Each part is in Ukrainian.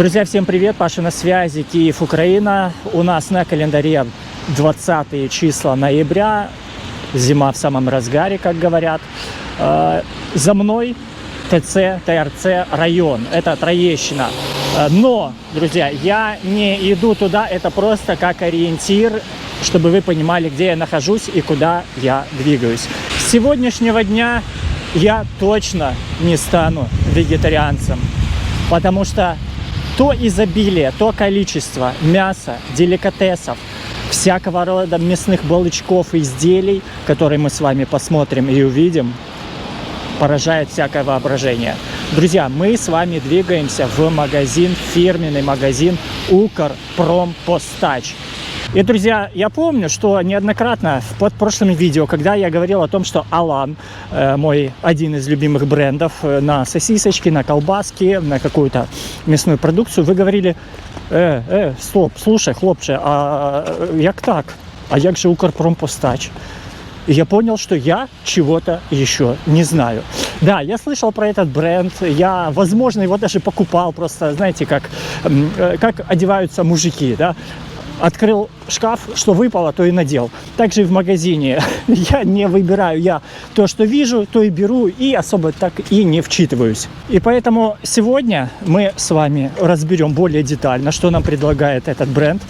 Друзья, всем привет! Паша на связи, Киев, Украина. У нас на календаре 20 числа ноября. Зима в самом разгаре, как говорят. Э, За мной ТЦ, ТРЦ район. Это Троещина. Э, Но, друзья, я не иду туда, это просто как ориентир, чтобы вы понимали, где я нахожусь и куда я двигаюсь. С сегодняшнего дня я точно не стану вегетарианцем, потому что то изобилие, то количество мяса, деликатесов, всякого рода мясных балычков изделий, которые мы с вами посмотрим и увидим, поражает всякое воображение. Друзья, мы с вами двигаемся в магазин, фирменный магазин Укрпромпостач. И, друзья, я помню, что неоднократно под прошлыми видео, когда я говорил о том, что Алан, э, мой один из любимых брендов, э, на сосисочки, на колбаски, на какую-то мясную продукцию, вы говорили, э, э, стоп, слушай, хлопче, а э, як так? А як же Укрпромпостач? И я понял, что я чего-то еще не знаю. Да, я слышал про этот бренд, я, возможно, его даже покупал, просто, знаете, как, как одеваются мужики, да, открыл шкаф, что выпало, то и надел. Также и в магазине я не выбираю, я то, что вижу, то и беру, и особо так и не вчитываюсь. И поэтому сегодня мы с вами разберем более детально, что нам предлагает этот бренд,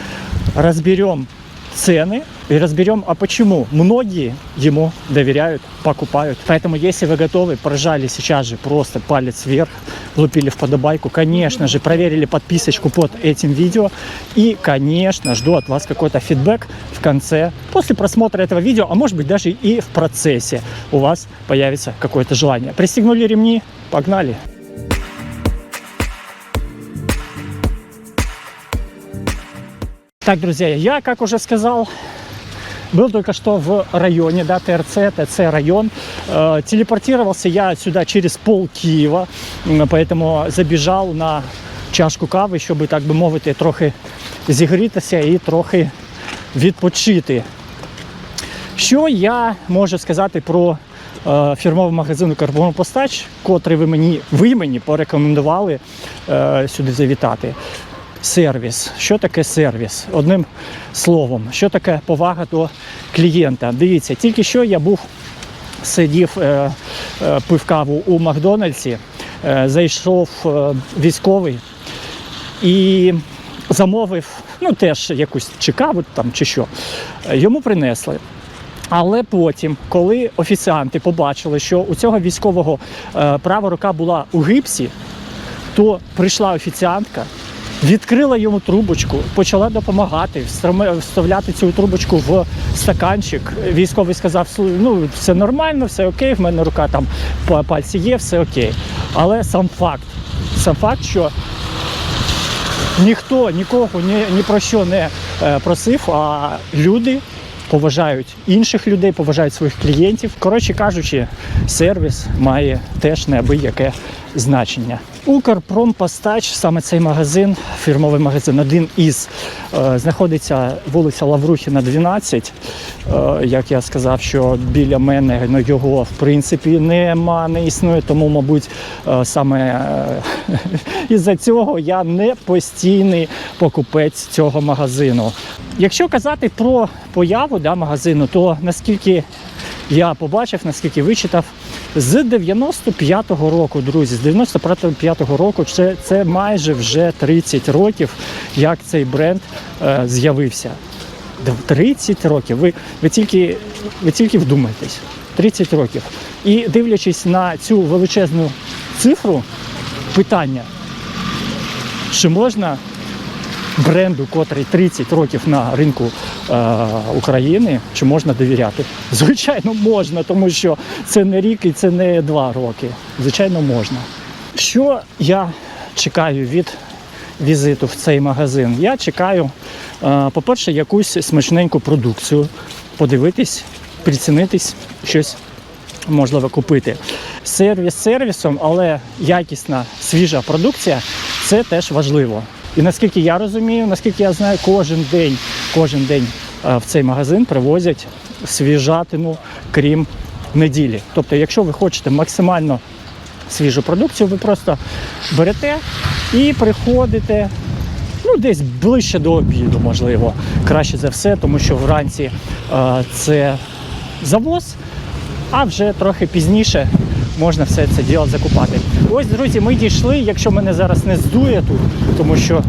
разберем цены и разберем, а почему многие ему доверяют, покупают. Поэтому, если вы готовы, прожали сейчас же просто палец вверх, влупили в подобайку, конечно же, проверили подписочку под этим видео и, конечно, жду от вас какой-то фидбэк в конце, после просмотра этого видео, а может быть даже и в процессе у вас появится какое-то желание. Пристегнули ремни, погнали! Так, друзья, я, как уже сказал, был только что в районе, да, ТРЦ, ТЦ район. Э, телепортировался я сюда через пол Києва, м, поэтому забіжав на чашку кави, щоб, так би мовити, трохи зігрітися і трохи відпочити. Що я можу сказати про е, фірмовий магазин «Карбонопостач», котрий ви мені, ви мені порекомендували е, сюди завітати? Сервіс. Що таке сервіс? Одним словом, що таке повага до клієнта? Дивіться, тільки що я був сидів, е, е, пив каву у Макдональдсі, е, зайшов військовий і замовив ну, теж якусь чи каву там, чи що. Йому принесли. Але потім, коли офіціанти побачили, що у цього військового права рука була у гипсі, то прийшла офіціантка, відкрила йому трубочку, почала допомагати, вставляти цю трубочку в стаканчик. Військовий сказав, ну все нормально, все окей, в мене рука там по пальці є, все окей. Але сам факт, сам факт, що ніхто нікого ні, ні про що не е, просив, а люди поважають інших людей, поважають своїх клієнтів. Коротше кажучи, сервіс має теж неабияке значення. Укрпромпостач, саме цей магазин, фірмовий магазин, один із е, знаходиться вулиця Лаврухіна, 12. Е, як я сказав, що біля мене ну, його в принципі нема, не існує, тому, мабуть, е, саме із-за цього я не постійний покупець цього магазину. Якщо казати про появу да, магазину, то наскільки я побачив, наскільки вичитав, з 95-го року, друзі, з 95-го року це, це майже вже 30 років, як цей бренд е, з'явився. Д- 30 років. Ви, ви, тільки, ви тільки вдумайтесь. 30 років. І дивлячись на цю величезну цифру, питання, чи можна бренду, котрий 30 років на ринку е, України, чи можна довіряти? Звичайно, можна, тому що це не рік і це не два роки. Звичайно, можна. Що я чекаю від візиту в цей магазин? Я чекаю, е, по-перше, якусь смачненьку продукцію, подивитись, прицінитись, щось можливо купити. Сервіс сервісом, але якісна свіжа продукція це теж важливо. І наскільки я розумію, наскільки я знаю, кожен день, кожен день е, в цей магазин привозять свіжатину, крім неділі. Тобто, якщо ви хочете максимально свіжу продукцію, ви просто берете і приходите. Ну, десь ближче до обіду, можливо, краще за все, тому що вранці е, це завоз, а вже трохи пізніше можна все це діло закупати. Ось, друзі, ми дійшли, якщо мене зараз не здує тут, тому що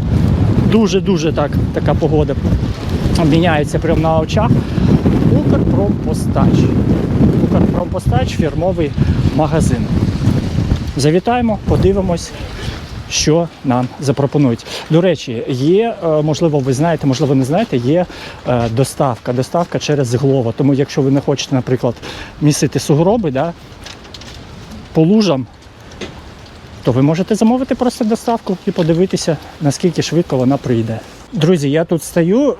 дуже-дуже так, така погода міняється прямо на очах. Укрпромпостач. Укрпромпостач фірмовий магазин. Завітаємо, подивимось, що нам запропонують. До речі, є, е, можливо, ви знаєте, можливо, не знаєте, є е, доставка. Доставка через Глова. Тому якщо ви не хочете, наприклад, місити сугроби да, по лужам, то ви можете замовити просто доставку і подивитися, наскільки швидко вона прийде. Друзі, я тут стою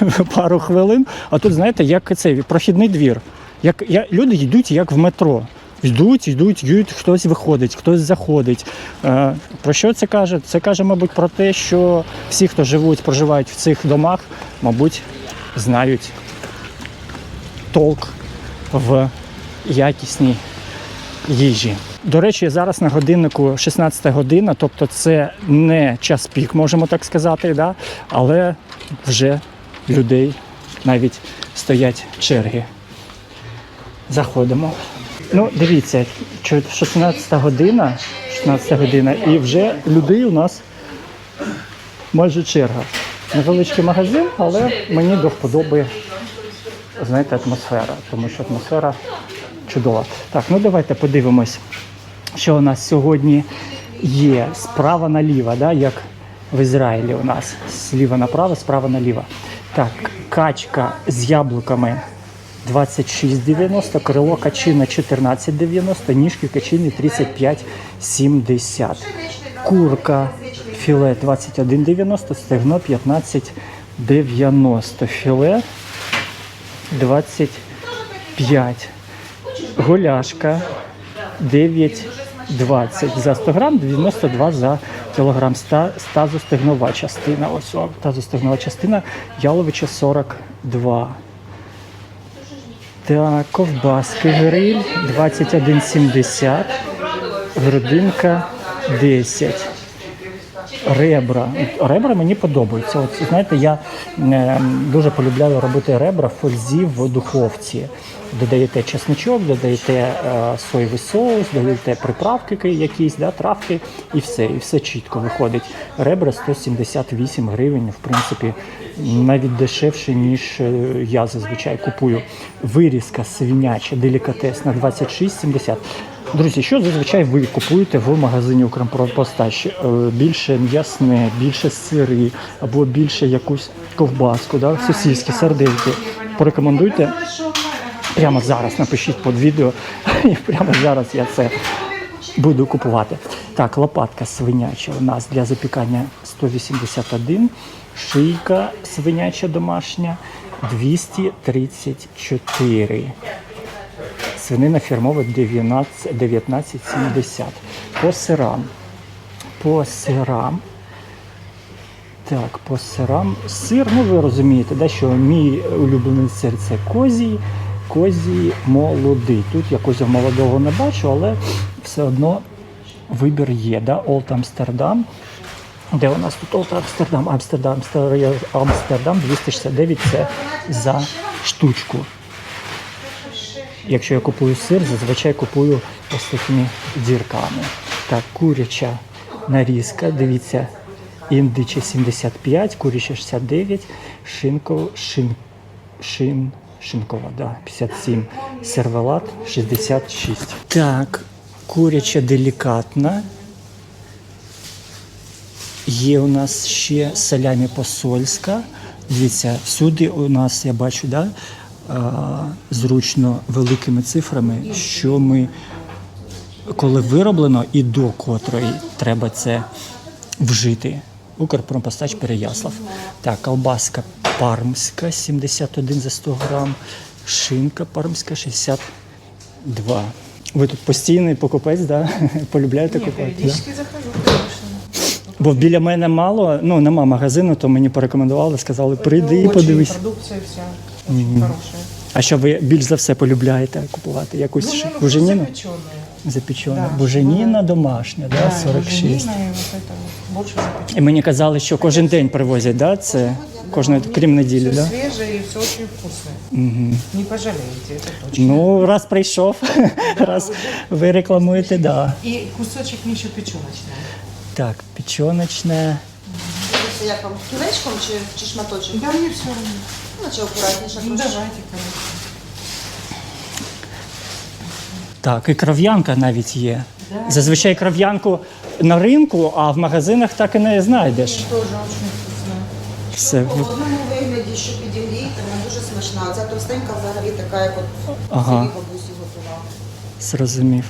е, пару хвилин, а тут, знаєте, як цей прохідний двір. Як, я, люди йдуть як в метро. Йдуть, йдуть, йдуть, хтось виходить, хтось заходить. Е, про що це каже? Це каже, мабуть, про те, що всі, хто живуть, проживають в цих домах, мабуть, знають толк в якісній їжі. До речі, зараз на годиннику 16 година, тобто це не час пік, можемо так сказати, да? але вже людей навіть стоять черги. Заходимо. Ну, дивіться, чо- 16 година, 16 година, і вже людей у нас майже черга. Невеличкий магазин, але мені до вподоби, знаєте, атмосфера, тому що атмосфера чудова. Так, ну давайте подивимось, що у нас сьогодні є справа наліво, да, як в Ізраїлі у нас. Зліва направо, справа наліво. Так, качка з яблуками 26,90, крило качина 14,90, ніжки качини 35,70. Курка філе 21,90, стегно 15,90. Філе 25. Голяшка 9,20 за 100 грам, 92 за кілограм. Тазостегнова частина. Ось тазостегнова частина. Яловича 42. Так, ковбаски гриль 21,70. Грудинка 10. Ребра. Ребра мені подобаються. От знаєте, я е, дуже полюбляю робити ребра в фользі в духовці. Додаєте чесничок, додаєте е, соєвий соус, додаєте приправки якісь, да, травки, і все, і все чітко виходить. Ребра 178 гривень, в принципі, навіть дешевше, ніж е, я зазвичай купую. Вирізка свиняча, делікатесна 26,70. Друзі, що зазвичай ви купуєте в магазині Укрпостач? Е, Більше м'ясне, більше сири або більше якусь ковбаску, да? сосиски, сардельки. Порекомендуйте прямо зараз, напишіть під відео, і прямо зараз я це буду купувати. Так, лопатка свиняча у нас для запікання 181, шийка свиняча домашня 234. Свинина фірмова 19 19,70. По сирам. По сирам. Так, по сирам. Сир, ну ви розумієте, да, що мій улюблений сир це козій, козій молодий. Тут я козів молодого не бачу, але все одно вибір є. Да? Олд Амстердам. Де у нас тут Олд? Амстердам, Амстердам, Амстердам 269 це за штучку. Якщо я купую сир, зазвичай купую ось такими дірками. Так, куряча нарізка, дивіться, індича 75, куряча 69, шинко, шин, шин, шинкова, да, 57, сервелат 66. Так, куряча делікатна. Є у нас ще салямі посольська. Дивіться, всюди у нас я бачу, да, зручно великими цифрами, що ми, коли вироблено і до котрої треба це вжити. Укрпромпостач Переяслав. Так, колбаска пармська 71 за 100 грам, шинка пармська 62. Ви тут постійний покупець, да? полюбляєте Не, купувати? Да? захожу. Бо біля мене мало, ну нема магазину, то мені порекомендували, сказали, прийди і подивись. Продукция вся очень хорошая. А що ви більш за все полюбляєте купувати? Якусь Ну, ш- наверное, буженіну? запечённая. Запечена. Да. Буженіна домашня, да, Да, 46. буженина и вот это вот. Больше запечено. І мені казали, що кожен день привозять, да? Це кожної, крім неділі, Все да? свежее и все очень вкусное. Угу. Не пожалеете, это точно. Ну, раз прийшов, раз ви рекламуєте, да. И кусочек Миша печеночный. Так, печоночне. Це як вам кілечком чи, чи шматочок? Да мне все равно. Ну, чи акуратніше Ну, давайте, конечно. Так, і кров'янка навіть є. Зазвичай кров'янку на ринку, а в магазинах так і не знайдеш. Тоже очень вкусно. Все. В одному вигляді, що підігрієте, вона дуже смачна. Оця товстенька взагалі така, як от Ага. ага. бабусі готувала. Зрозумів.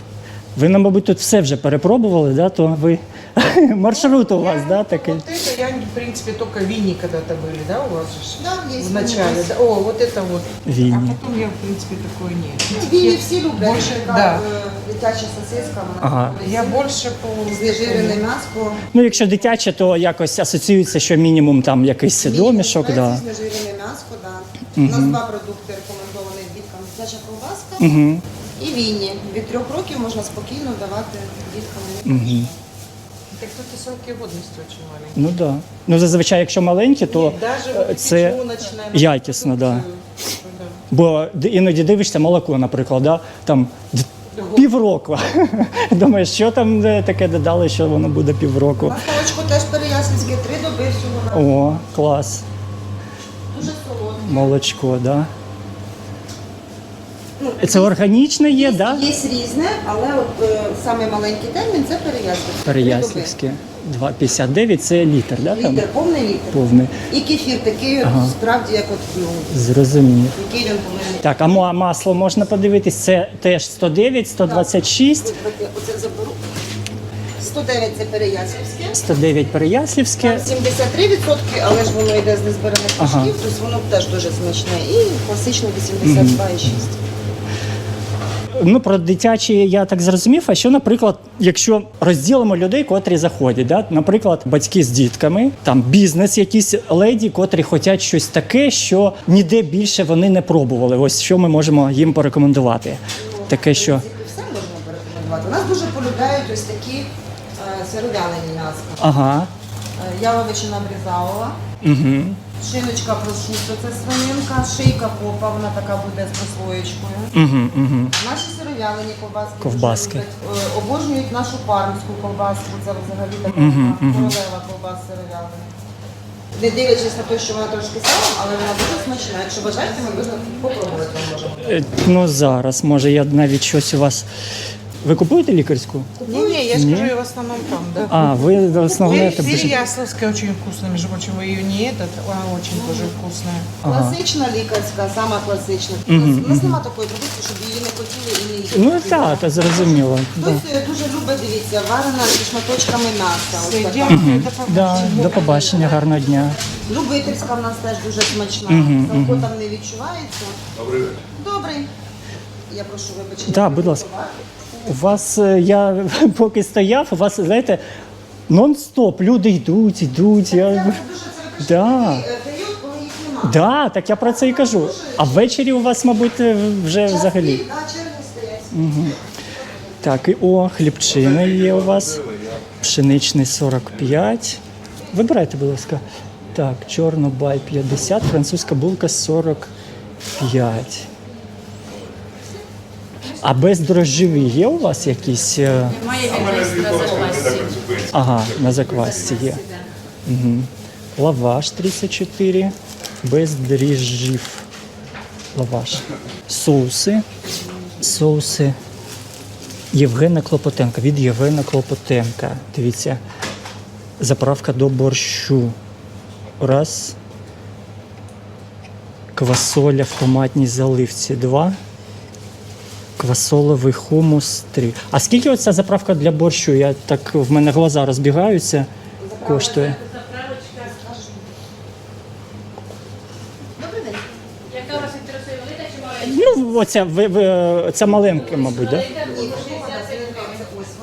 Ви, ну, мабуть, тут все вже перепробували, да? то ви маршрут у вас, да, такий. Вот это я, в принципе, только вини когда-то были, да, у вас же? Да, є В начале. Да. О, вот это вот. Вини. А потом я, в принципе, такое нет. Віні всі люблять. Більше, така да. е, дитяча сосиска, вона Ага. Я больше по... знежирене м'ясо. Ну, якщо дитяче, то якось асоціюється, що мінімум там якийсь домішок. Да. Знежирене м'ясо, да. У нас два продукти рекомендовані діткам. Дитяча ковбаска Угу. і вінні. Від трьох років можна спокійно давати діткам. Угу. Так тут и сроки годности очень. Ну так. Да. Ну, зазвичай, якщо маленькі, то Даже е, це якісно, да. Бо іноді дивишся молоко, наприклад, да? там півроку. Думаєш, що там е, таке додали, що воно буде півроку. На молочко теж переяслівське, три доби всього О, клас. дуже солодке. Молочко, да. Ну, Це органічне є, да? Є різне, але от е, самий маленький термін це переяслівське. Переяслівське. 2,59 це літр, да? Там? Літр, повний літр. Повний. І кефір такий, от, Ага. справді, як от, ну, Зрозумів. який він повинен. Так, а ма- масло можна подивитись, це теж 109, 126, Давайте Оце заберу. 109 це переяслівське. 109 переяслівське. 73%, але ж воно йде з незбираних Ага. пушків, тобто воно теж дуже смачне. І класично 82,6. Ну, про дитячі я так зрозумів. А що, наприклад, якщо розділимо людей, котрі заходять, да? наприклад, батьки з дітками, там бізнес, якісь леді, котрі хочуть щось таке, що ніде більше вони не пробували. Ось що ми можемо їм порекомендувати. Таке, що все можна порекомендувати. У нас дуже полюбляють ось такі е, сировялені м'яска. ага. Е, Яловичина брізалова. Угу. Шиночка прошуто, це свининка, шийка попа, вона така буде з прослоєчкою. Угу, угу. Наші сиров'ялені ковбаски. дуже Ковбаски. люблять. Е, Обожнюють нашу пармську ковбаску, це взагалі така Мгм, мгм. королева ковбас сиров'ялених. Не дивлячись на те, що вона трошки салом, але вона дуже смачна. Якщо бажаєте, ми можна попробувати можемо. Е, Ну зараз, може, я навіть щось у вас. Ви купуєте лікарську? Не-не, я Не? скажу, я в основном там, да. А, ви основне це Переяславская очень вкусная, между прочим, вы ее не этот, она очень тоже вкусная. Ага. Класична лікарська, сама класична. У нас, у нас такої продукції, щоб її не хотіли і не їли. Ну так, та зрозуміло. Да. Хтось е, дуже любить, дивіться, варена зі шматочками м'яса. Ось така. дякую, до Да, побачення. до побачення, гарного дня. Любительська в нас теж дуже смачна. Салко там не відчувається. Добрий. Добрий. Я прошу вибачення. Да, будь ласка. У вас е, я поки стояв, у вас, знаєте, нон-стоп. Люди йдуть, йдуть. Я... Да. Да, так я про це і кажу. А ввечері у вас, мабуть, е, вже взагалі. Стоять. Так, і о, хлібчина є у вас. Пшеничний 45. Вибирайте, будь ласка. Так, чорнобай 50, французька булка 45. А бездрожжеві є у вас якісь? е, Має він на заквасці. Ага, на заквасці є. Угу. Лаваш 34, без дріжджів. Лаваш. Соуси. Соуси. Євгена Клопотенка. Від Євгена Клопотенка. Дивіться. Заправка до борщу. Раз. Квасоля в томатній заливці. Два. Квасоловий хумус 3. А скільки оця заправка для борщу? Я так в мене глаза розбігаються. Коштує. Яка вас інтересує, велика чи маленька? Ну, оця, ви, ви, це маленьке, мабуть, да?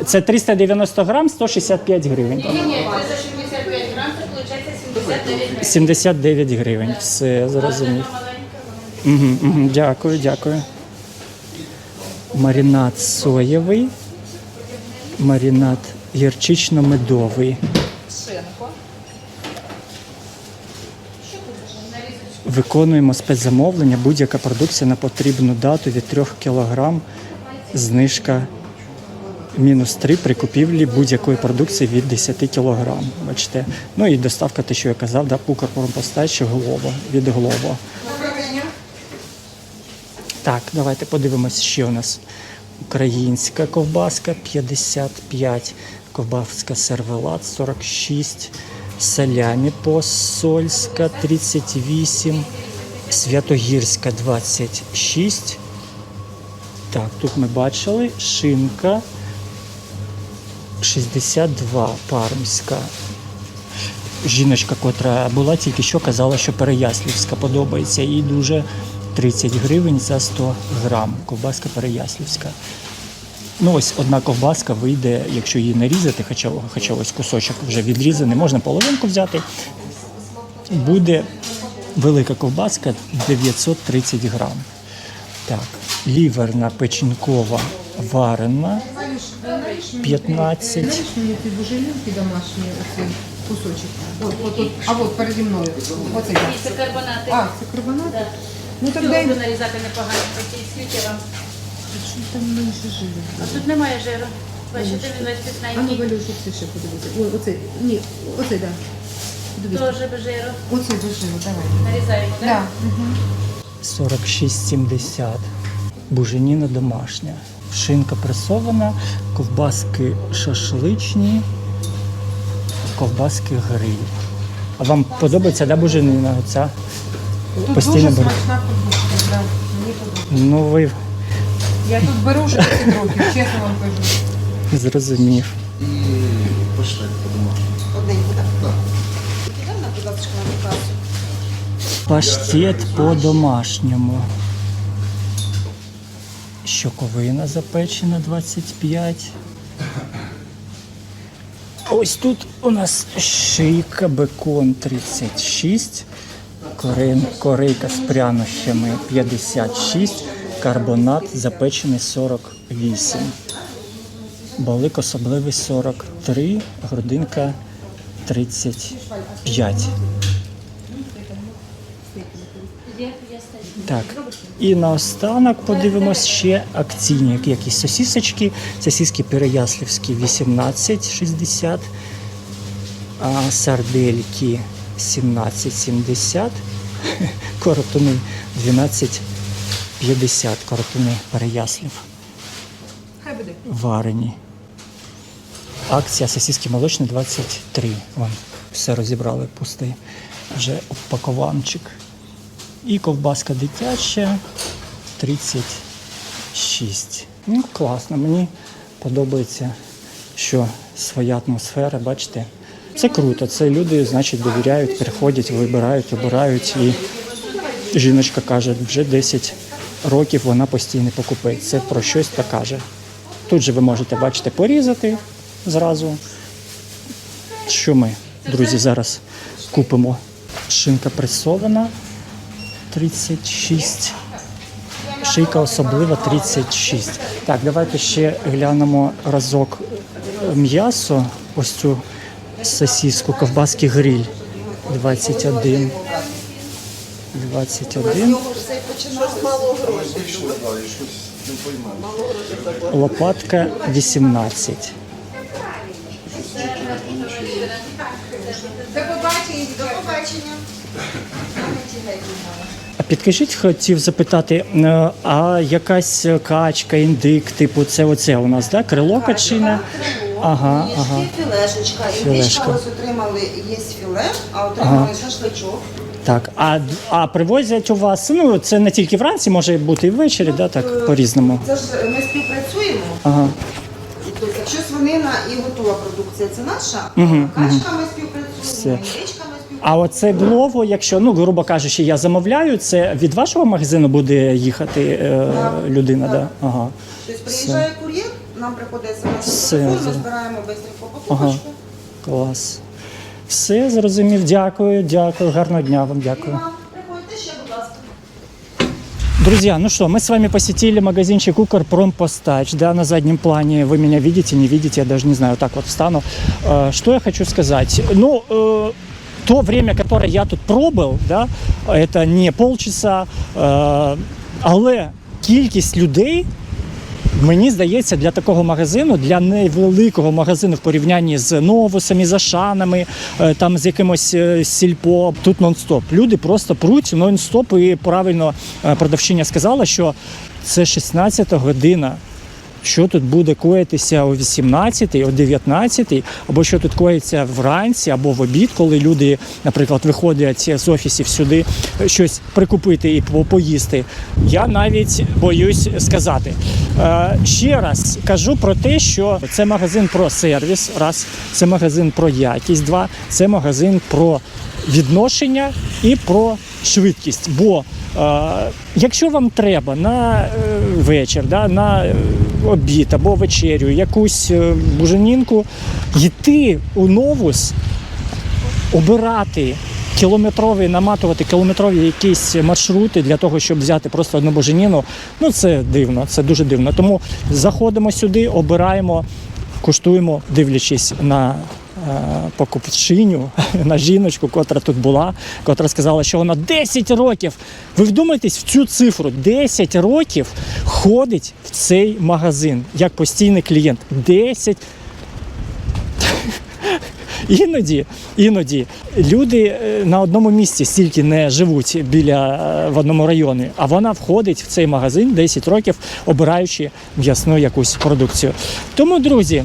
Це 390 грам, 165 гривень. Ні, ні, це за 65 грам, це виходить 79 гривень. 79 гривень. Все, зрозумів. Маленька, Угу, угу, дякую, дякую. Маринад соєвий маринад гірчично-медовий. Виконуємо спецзамовлення. Будь-яка продукція на потрібну дату від 3 кг. Знижка мінус 3 при купівлі будь-якої продукції від 10 кг. Бачите. Ну і доставка, те, що я казав, да, Укрпромпостач Глово від Глово. Так, давайте подивимось, що у нас українська ковбаска 55, ковбаска сервелат 46, салямі посольська 38, святогірська 26. Так, тут ми бачили шинка 62 пармська. Жіночка, котра була тільки що казала, що Переяслівська подобається. Їй дуже 30 гривень за 100 грам. Ковбаска Переяслівська. Ну ось одна ковбаска вийде, якщо її нарізати, хоча, хоча ось кусочок вже відрізаний, можна половинку взяти. Буде велика ковбаска 930 грам. Так, ліверна печінкова варена 15. Знаєш мені ці бужелінки домашні, оцей кусочок. От, от, от, а от переді мною. Ні, це карбонати. А, це карбонат? Да. Ну так дай. буду нарізати непогано, такі скільки вам. Що там менше жиру? А тут немає жиру. Бачите, він весь А ну, пісненький. Валюшик, це ще подивися. Ой, оцей, ні, оцей, да. Дивись. Теж без жиру. Оцей без жиру, давай. Нарізаємо, так? Да. угу. 46,70. Буженіна домашня. Шинка пресована, ковбаски шашличні, ковбаски гриль. А вам подобається да, буженіна? Оця? Тут Постійно дуже беру. смачна да. Мені подобається. Ну ви Я тут беру вже 10 років, чесно вам кажу. зрозумів. І пошли по-домашньому. Одненьку, так? На, будь ласка, на касу. Паштет по-домашньому. Щоковина запечена 25. Ось тут у нас шийка бекон 36, корин, корейка з прянощами 56, карбонат запечений 48. Балик особливий 43, грудинка 35. Так. І наостанок подивимось ще акційні якісь сосісочки. Сосиски Переяслівські 18,60, а сардельки 17,70, коротуни 12,50, коротуни Переяслів. Хай буде. Варені. Акція сосиски молочні 23. Вон, все розібрали, пустий вже упакованчик. І ковбаска дитяча 36. Ну, класно, мені подобається, що своя атмосфера, бачите. Це круто. Це люди, значить, довіряють, приходять, вибирають, обирають. І жіночка каже, вже 10 років вона постійний покупець. Це про щось та каже. Тут же ви можете, бачите, порізати зразу. Що ми, друзі, зараз купимо? Шинка пресована 36. Шийка особлива 36. Так, давайте ще глянемо разок м'ясо. Ось цю сосиску, ковбаски гриль 21. 21. Його ж цей починав мало грошей. Пішли далі, щось не поймемо. Лопатка 18. До побачення. До побачення. Підкажіть, хотів запитати, е, а якась качка, індик, типу, це оце у нас, да? Крило качине? Ага, Є ага. філешечка. Філешка. Індичка ось отримали, є філе, а отримали шашличок. Так, а, а привозять у вас, ну це не тільки вранці, може бути і ввечері, да, так, по-різному. Це ж ми співпрацюємо. Ага. Тобто, якщо свинина і готова продукція, це наша. а Качка ми співпрацюємо, Все. індичка ми співпрацюємо. А оце глово, якщо, ну, грубо кажучи, я замовляю, це від вашого магазину буде їхати е, людина, да? Ага. Тобто приїжджає кур'єр, нам приходить смс Все, телефон, ми за- збираємо швидко Ага. покупочку. Клас. Все, зрозумів. Дякую, дякую. Гарного дня вам, І дякую. вам приходьте ще, будь ласка. Друзья, ну что, мы с вами посетили магазинчик Укрпромпостач, да, на заднем плане. Вы меня видите, не видите, я даже не знаю, вот так вот встану. Э, Что я хочу сказать? Ну, э, то время, которое я тут пробыл, да, это не полчаса, е, але кількість людей Мені здається, для такого магазину, для невеликого магазину в порівнянні з новусами, з Ашанами, е, там з якимось е, сільпо, тут нон-стоп. Люди просто пруть нон-стоп. І правильно е, продавчиня сказала, що це 16 година. Що тут буде коїтися о 18, о 19, або що тут коїться вранці, або в обід, коли люди, наприклад, виходять з офісів сюди е, щось прикупити і по- поїсти. Я навіть боюсь сказати. Е, Ще раз кажу про те, що це магазин про сервіс, раз, це магазин про якість, два, це магазин про відношення і про швидкість. Бо е, якщо вам треба на е, вечір, да, на обід або вечерю, якусь е, буженінку, йти у новус, обирати кілометрові, наматувати кілометрові якісь маршрути для того, щоб взяти просто одну боженіну, ну це дивно, це дуже дивно. Тому заходимо сюди, обираємо, куштуємо, дивлячись на покупчиню, на жіночку, котра тут була, котра сказала, що вона 10 років. Ви вдумайтесь в цю цифру: 10 років ходить в цей магазин як постійний клієнт. 10 Іноді, іноді люди е, на одному місці стільки не живуть біля е, в одному районі, а вона входить в цей магазин 10 років, обираючи м'ясну якусь продукцію. Тому, друзі,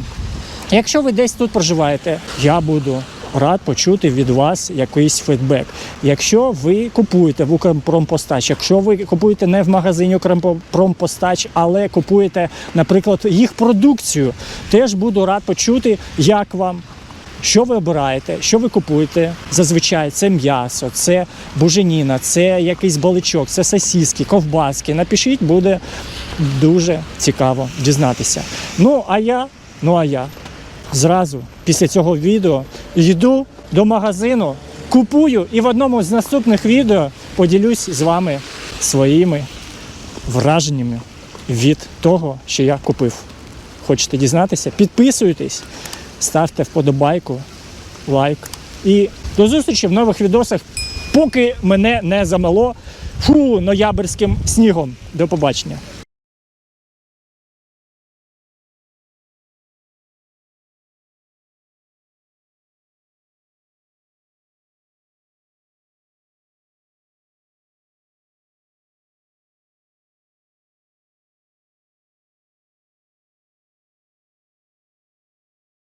якщо ви десь тут проживаєте, я буду рад почути від вас якийсь фідбек. Якщо ви купуєте в Укрпромпостач, якщо ви купуєте не в магазині Укрпромпостач, але купуєте, наприклад, їх продукцію, теж буду рад почути, як вам. Що ви обираєте, що ви купуєте? Зазвичай це м'ясо, це буженіна, це якийсь баличок, це сосиски, ковбаски. Напишіть, буде дуже цікаво дізнатися. Ну а я, ну а я зразу після цього відео йду до магазину, купую і в одному з наступних відео поділюсь з вами своїми враженнями від того, що я купив. Хочете дізнатися? Підписуйтесь, ставте вподобайку, лайк. І до зустрічі в нових відосах, поки мене не замело фу, ноябрьським снігом. До побачення.